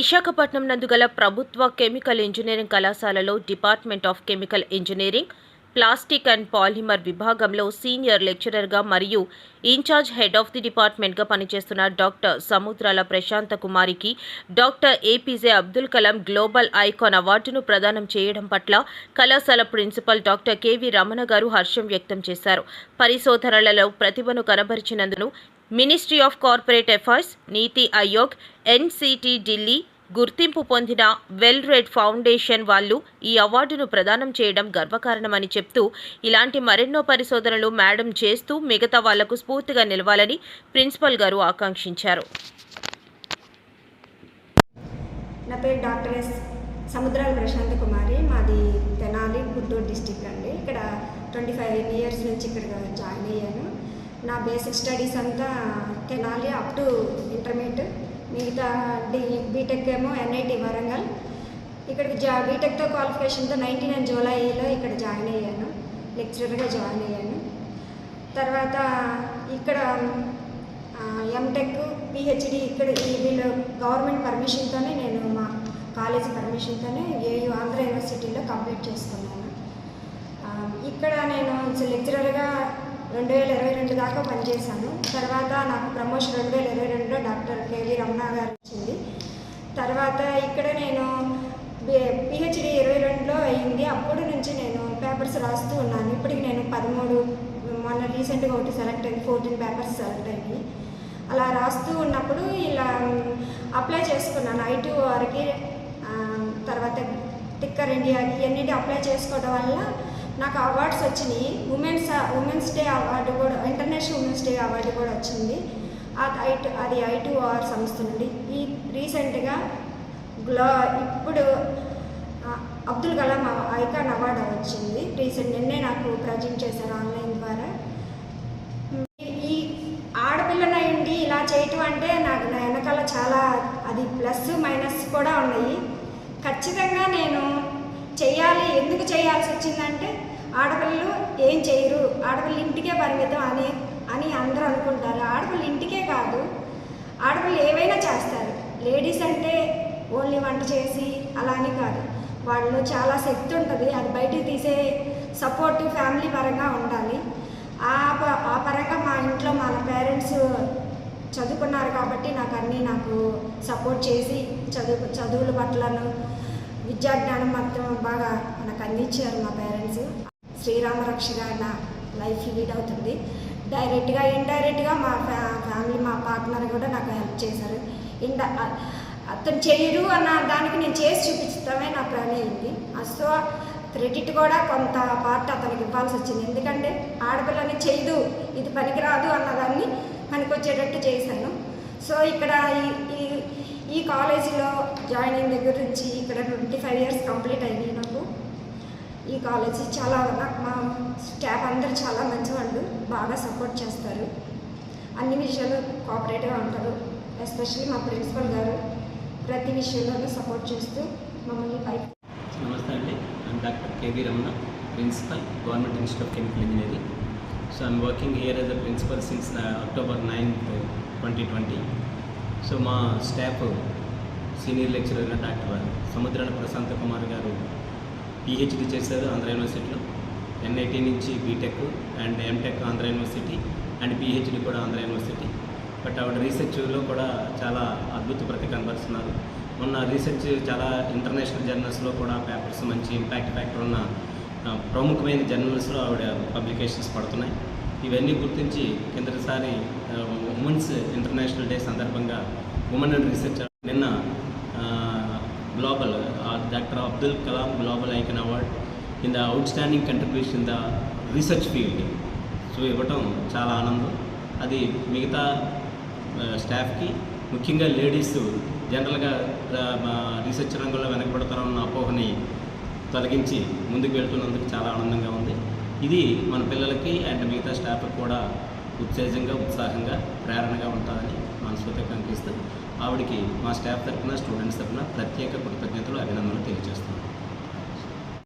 విశాఖపట్నం నందు గల ప్రభుత్వ కెమికల్ ఇంజనీరింగ్ కళాశాలలో department of chemical engineering plastic and polymer విభాగంలో సీనియర్ లెక్చరర్గా మరియు ఇన్ఛార్జ్ హెడ్ ఆఫ్ ది డిపార్ట్మెంట్గా పనిచేస్తున్న doctor Samudrala Prashanta కుమారికి doctor APJ Abdul Kalam global icon అవార్డును ప్రదానం చేయడం పట్ల కళాశాల ప్రిన్సిపల్ డాక్టర్ కెవి రమణ గారు హర్షం వ్యక్తం చేశారు. పరిశోధనలలో ప్రతిభను కనబరిచినందును ministry of corporate affairs NITI Aayog NCT Delhi గుర్తింపు పొందిన వెల్ రెడ్ ఫౌండేషన్ వాళ్ళు ఈ అవార్డును ప్రదానం చేయడం గర్వకారణమని చెప్తూ ఇలాంటి మరెన్నో పరిశోధనలు మేడం చేస్తూ మిగతా వాళ్ళకు స్ఫూర్తిగా నిలవాలని ప్రిన్సిపల్ గారు ఆకాంక్షించారు. నా పేరు డాక్టర్ ఎస్ సముద్రాల ప్రశాంత్ కుమారి. మాది తెనాలి గుంటూరు డిస్టిక్ అండి. ఇక్కడ ట్వంటీ ఫైవ్ ఇయర్స్ నుంచి ఇక్కడ జాయిన్ అయ్యాను. నా బేసిక్ స్టడీస్ అంతా తెనాలి అప్ టు ఇంటర్మీడియట్. మిగతా డి బీటెక్ ఏమో ఎన్ఐటి వరంగల్. ఇక్కడికి జా బీటెక్తో క్వాలిఫికేషన్తో నైన్టీ నైన్ జూలైలో ఇక్కడ జాయిన్ అయ్యాను. లెక్చరర్గా జాయిన్ అయ్యాను. తర్వాత ఇక్కడ ఎంటెక్ పిహెచ్డి ఇక్కడ వీళ్ళు గవర్నమెంట్ పర్మిషన్తోనే నేను మా కాలేజ్ పర్మిషన్తోనే ఏయు ఆంధ్ర యూనివర్సిటీలో కంప్లీట్ చేసుకున్నాను. ఇక్కడ నేను లెక్చరర్గా రెండు వేల ఇరవై రెండు దాకా పనిచేశాను. తర్వాత నాకు ప్రమోషన్ రెండు వేల ఇరవై రెండులో డాక్టర్ కేవీ రమణ గారు వచ్చింది. తర్వాత ఇక్కడ నేను పిహెచ్డి ఇరవై రెండులో అయింది. అప్పటి నుంచి నేను పేపర్స్ రాస్తూ ఉన్నాను. ఇప్పటికి నేను పదమూడు మొన్న రీసెంట్గా ఒకటి సెలెక్ట్ అయింది. ఫోర్టీన్ పేపర్స్ సెలెక్ట్ అయ్యి అలా రాస్తూ ఉన్నప్పుడు ఇలా అప్లై చేసుకున్నాను. ఐటీ వారికి తర్వాత టిక్కర్ ఇండియాకి ఇవన్నిటి అప్లై చేసుకోవడం వల్ల నాకు అవార్డ్స్ వచ్చినాయి. ఉమెన్స్ ఉమెన్స్ డే అవార్డు కూడా ఇంటర్నేషనల్ ఉమెన్స్ డే అవార్డు కూడా వచ్చింది. అది ఐటు అది ఐటు ఆర్ సంస్థ నుండి. ఈ రీసెంట్గా గ్లో ఇప్పుడు అబ్దుల్ కలాం ఐకాన్ అవార్డు వచ్చింది. రీసెంట్ నిన్నే నాకు ప్రజెంట్ చేశారు ఆన్లైన్ ద్వారా. ఈ- ఈ ఉండి ఇలా చేయటం అంటే నాకు నా వెనకాల చాలా అది ప్లస్ మైనస్ కూడా ఉన్నాయి. ఖచ్చితంగా నేను ఎందుకు చేయాల్సి వచ్చిందంటే ఆడపిల్లలు ఏం చేయరు. ఆడపిల్లలు ఇంటికే పరిమితం అని అని అందరూ అనుకుంటారు. ఆడపిల్లలు ఇంటికే కాదు. ఆడపిల్లలు ఏవైనా చేస్తారు. లేడీస్ అంటే ఓన్లీ వంట చేసి అలా అని కాదు. వాళ్ళు చాలా శక్తి ఉంటుంది. అది బయటికి తీసే సపోర్ట్ ఫ్యామిలీ పరంగా ఉండాలి. ఆ ప- ఆ పరంగా మా ఇంట్లో మా పేరెంట్స్ చదువుకున్నారు కాబట్టి నాకు అన్నీ నాకు సపోర్ట్ చేసి చదువు చదువుల పట్లను విద్యా జ్ఞానం మాత్రం బాగా మనకు అందించారు మా పేరెంట్స్ శ్రీరామరక్షగా నా లైఫ్ లీడ్ అవుతుంది డైరెక్ట్గా ఇండైరెక్ట్గా మా ఫ్యా ఫ్యామిలీ మా పార్ట్నర్ కూడా నాకు హెల్ప్ చేశారు. ఇండ అతను చేయరు అన్న దానికి నేను చేసి చూపించడమే నా పని అయింది. సో క్రెడిట్ కూడా కొంత పార్ట్ అతనికి ఇవ్వాల్సి వచ్చింది. ఎందుకంటే ఆడపిల్లని చేయదు ఇది పనికిరాదు అన్నదాన్ని పనికొచ్చేటట్టు చేశాను. సో ఇక్కడ ఈ కాలేజీలో జాయిన్ అయిన దగ్గర నుంచి ఇక్కడ ట్వంటీ ఫైవ్ ఇయర్స్ కంప్లీట్ అయినాయి నాకు. ఈ కాలేజీ చాలా నాకు మా స్టాఫ్ అందరు చాలా మంచివాళ్ళు బాగా సపోర్ట్ చేస్తారు. అన్ని విషయాలు కోఆపరేటివ్గా ఉంటారు ఎస్పెషల్లీ మా ప్రిన్సిపల్ గారు ప్రతి విషయంలోనూ సపోర్ట్ చేస్తూ మమ్మల్ని పైకి నమస్తే అండి. Doctor KV Ramana principal government institute of chemical engineering so I'm working here as a principal since October ninth twenty twenty so మా staff senior lecturer doctor Samudrala Prashant Kumar garu PhD చేశారు ఆంధ్ర యూనివర్సిటీలో. NIT నుంచి BTech and MTech Andhra university and PhD కూడా Andhra university. But ఆవిడ రీసెర్చ్లో కూడా చాలా అద్భుత ప్రతి కనబరుస్తున్నారు. మొన్న రీసెర్చ్ చాలా ఇంటర్నేషనల్ జర్నల్స్లో కూడా పేపర్స్ మంచి ఇంపాక్ట్ ఫ్యాక్టర్ ఉన్న ప్రముఖమైన జర్నల్స్లో ఆవిడ పబ్లికేషన్స్ పడుతున్నాయి. ఇవన్నీ గుర్తించి కిందటిసారి ఉమెన్స్ ఇంటర్నేషనల్ డే సందర్భంగా ఉమెన్ అండ్ రీసెర్చ్ నిన్న global doctor Abdul Kalam global icon award in the outstanding contribution in the research field so ఇవ్వటం చాలా ఆనందం. అది మిగతా స్టాఫ్కి ముఖ్యంగా లేడీస్ జనరల్గా రీసెర్చ్ రంగంలో వెనకబడతారన్న అపోహని తొలగించి ముందుకు వెళ్తున్నందుకు చాలా ఆనందంగా ఉంది. ఇది మన పిల్లలకి అండ్ మిగతా స్టాఫ్కి కూడా ఉత్తేజంగా ఉత్సాహంగా ప్రేరణగా ఉంటుందని మనస్ఫూర్తిగా కనిపిస్తూ ఆవిడకి మా స్టాఫ్ తరఫున స్టూడెంట్స్ తరఫున ప్రత్యేక కృతజ్ఞతలు అభినందనలు తెలియజేస్తున్నాను